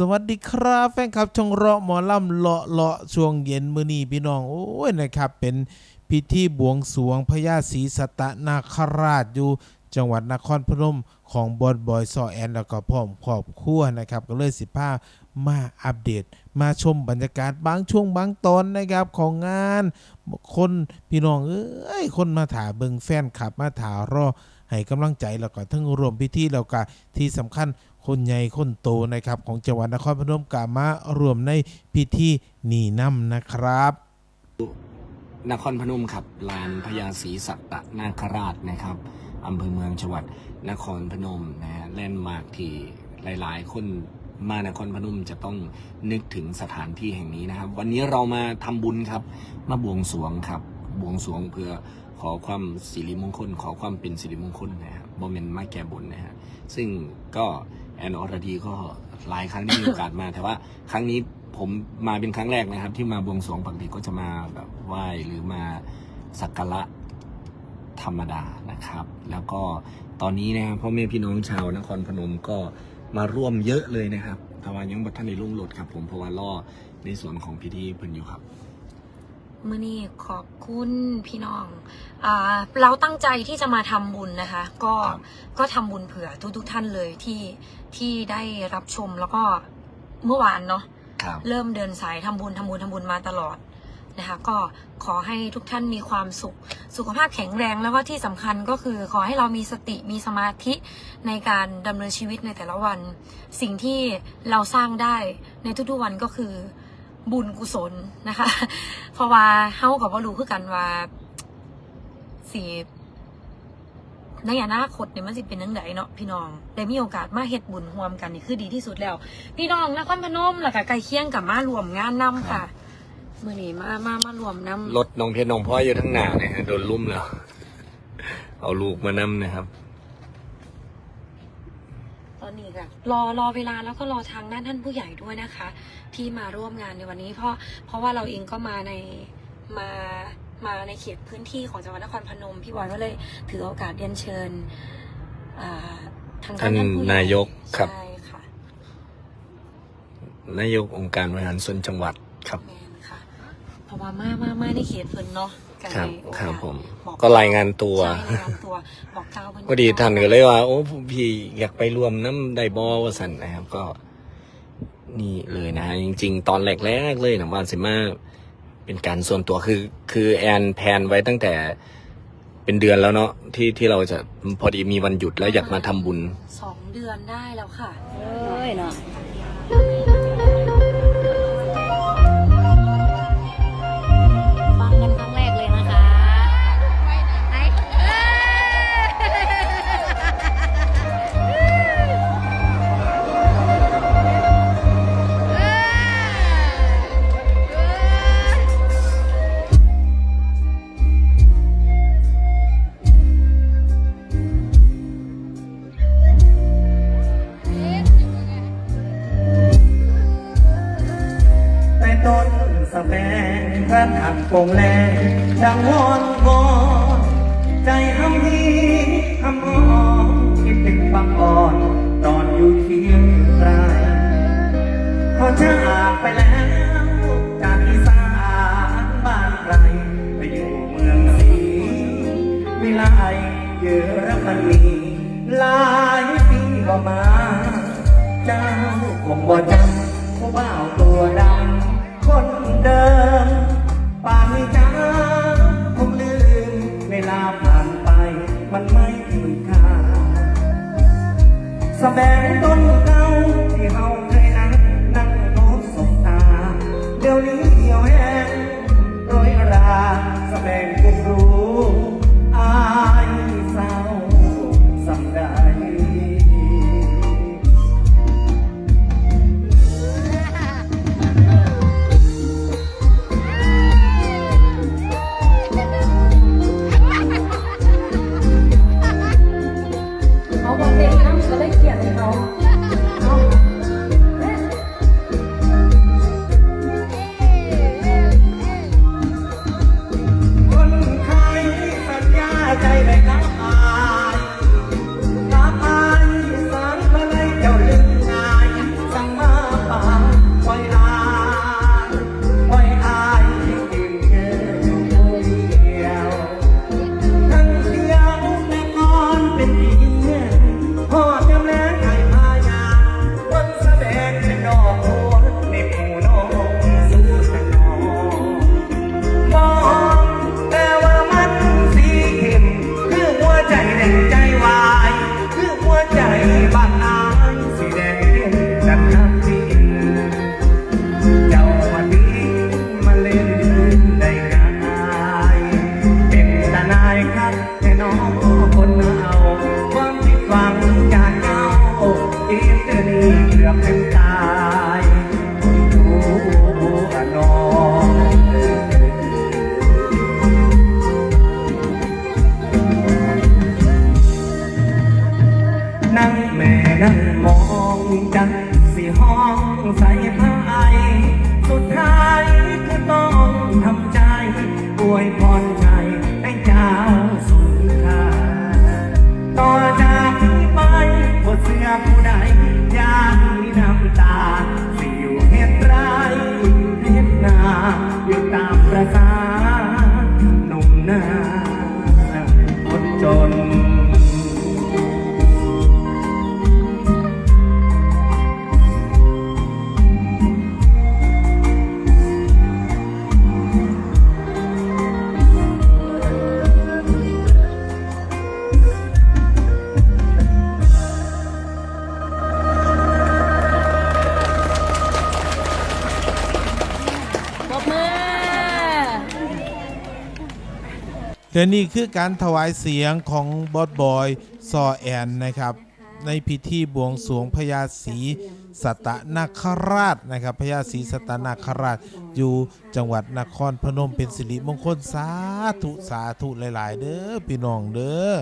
สวัสดีครับแฟนคลับช่องเราะหมอลำเลาะเลาะช่วงเย็นมื้อนี้พี่น้องโอ้ยนะครับเป็นพิธีบวงสรวงพญาศรีสตตนาคราชอยู่จังหวัดนครพนมของบอดบอยซอแอนแล้วก็พร้อมครอบครัวนะครับ ก็เลยสิพามาอัปเดต มาชมบรรยากาศบางช่วงบางตอนนะครับของงาน คนพี่น้องเอ้ยคนมาถาเบิงแฟนคลับมาถารอให้กำลังใจแล้วก็ทั้งรวมพิธีแล้วก็ที่สำคัญ คนใหญ่คนโตนะครับของจังหวัดนครพนมกามารวมในพิธีนีน้ำนะครับนครพนมครับลานพญาศรีสัตตนาคราชนะครับอำเภอเมืองจังหวัดนครพนมนะฮะแลนด์มาร์คที่หลาย ๆ คนมานครพนมจะต้องนึกถึงสถานที่แห่งนี้นะครับ วันนี้เรามาทำบุญครับ มาบวงสรวงครับ บวงสรวงเพื่อขอความสิริมงคล ขอความเป็นสิริมงคลนะครับบอมเมนมาแก่บนนะฮะซึ่งก็ แอนอรดีก็หลายครั้งที่มีโอกาสมา แต่ว่าครั้งนี้ผมมาเป็นครั้งแรกนะครับ ที่มาบวงสรวงปกติก็จะมาแบบไหว้หรือมาสักการะธรรมดานะครับ แล้วก็ตอนนี้นะครับพ่อแม่พี่น้องชาวนครพนมก็มาร่วมเยอะเลยนะครับทวายังบัท่านในรุ่งโหลดครับ ผมเพราะว่าล่อในส่วนของพิธีเพิ่นอยู่ครับ มื่อนี้ขอบคุณพี่น้องอ่าเราตั้งใจที่จะมาทำบุญนะคะ ก็ครับก็ทำบุญเผื่อทุกๆท่านเลยที่ที่ได้รับชมแล้วก็เมื่อวานเนาะครับเริ่มเดินสายทำบุญทำบุญทำบุญมาตลอดนะคะ ก็ขอให้ทุกท่านมีความสุข สุขภาพแข็งแรงแล้วก็ที่สำคัญก็คือขอให้เรามีสติมีสมาธิในการดำเนินชีวิตในแต่ละวัน สิ่งที่เราสร้างได้ในทุกๆวันก็คือ บุญกุศลนะคะ เพราะว่าเฮากับว่ารู้คือกันว่าสีในอนาคตเนี่ยมันสิเป็นยังไงเนาะพี่น้องได้มีโอกาสมาเฮ็ดบุญร่วมกันนี่คือดีที่สุดแล้ว พี่น้องนครพนมแล้วก็ใกลเคียงกับมารวมงานนํค่ะมื่อนี้มามามารวมนํรถน้องเพชรน้องพ่ออยู่ทั้งหน้าเนี่ยฮะโดนลุ่มแล้ว เอาลูกมานำนะครับ อนนี้ค่ะ รอรอเวลาแล้วก็รอทางด้านท่านผู้ใหญ่ด้วยนะคะ ที่มาร่วมงานในวันนี้เพราะเพราะว่าเราเองก็มาในมามาในเขตพื้นที่ของจังหวัดนครพนม พี่บอยก็เลยถือโอกาสเรียนเชิญอ่าทางด้านท่านผู้ใหญ่ท่านนายกครับใช่ค่ะนายกองค์การบริหารส่วนจังหวัดครับแมนค่ะเพราะว่ามามามาในเขตเพิ่นเนาะ ก็ครับเลยโอกาสครับผม บอกก็รายงานตัว ใช่รายงานตัวบอกกล่าวเพิ่นพอดีท่านก็เลยว่า โอ้พี่อยากไปรวมน้ำไดบอว่าสันนะครับ ก็ นี่เลยนะฮะจริง ๆ ตอนแรกๆเลยนะว่าสิมาเป็นการส่วนตัวคือ คือแอนแพลนไว้ตั้งแต่เป็นเดือนแล้วเนาะที่ที่เราจะพอดีมีวันหยุดแล้วอยากมาทำบุญ สองเดือนได้แล้วค่ะ เอ้ยเนาะ งพระหักโปงแลดังวอนวอนใจหำฮีหำหอคิดถึงบางอ่อน ตอนอยู่เที่ยงไกลพอจากไปแล้วจากอีสานบ้านไกลไปอยู่เมืองศรีวิไลเยอรมนีหลายปีก็มาเจ้าคงบ่จำผู้บ่าวตัวดำคนเดิม สแบงต้นเก่าที่เฮาเคยนั่งนั่งโน้สบตา เดี๋ยวนี้เหี่ยวแห้งโรยราสแบง não. นั่งมองจังสิห้องใส และนี่คือการถวายเสียงของบอสบอยซอแอนนะครับ ในพิธีบวงสรวงพญาศรีสัตนาคราชนะครับพญาศรีสัตนาคราชอยู่จังหวัดนครพนมเป็นสิริมงคลสาธุสาธุหลาย ๆ เด้อพี่น้องเด้อ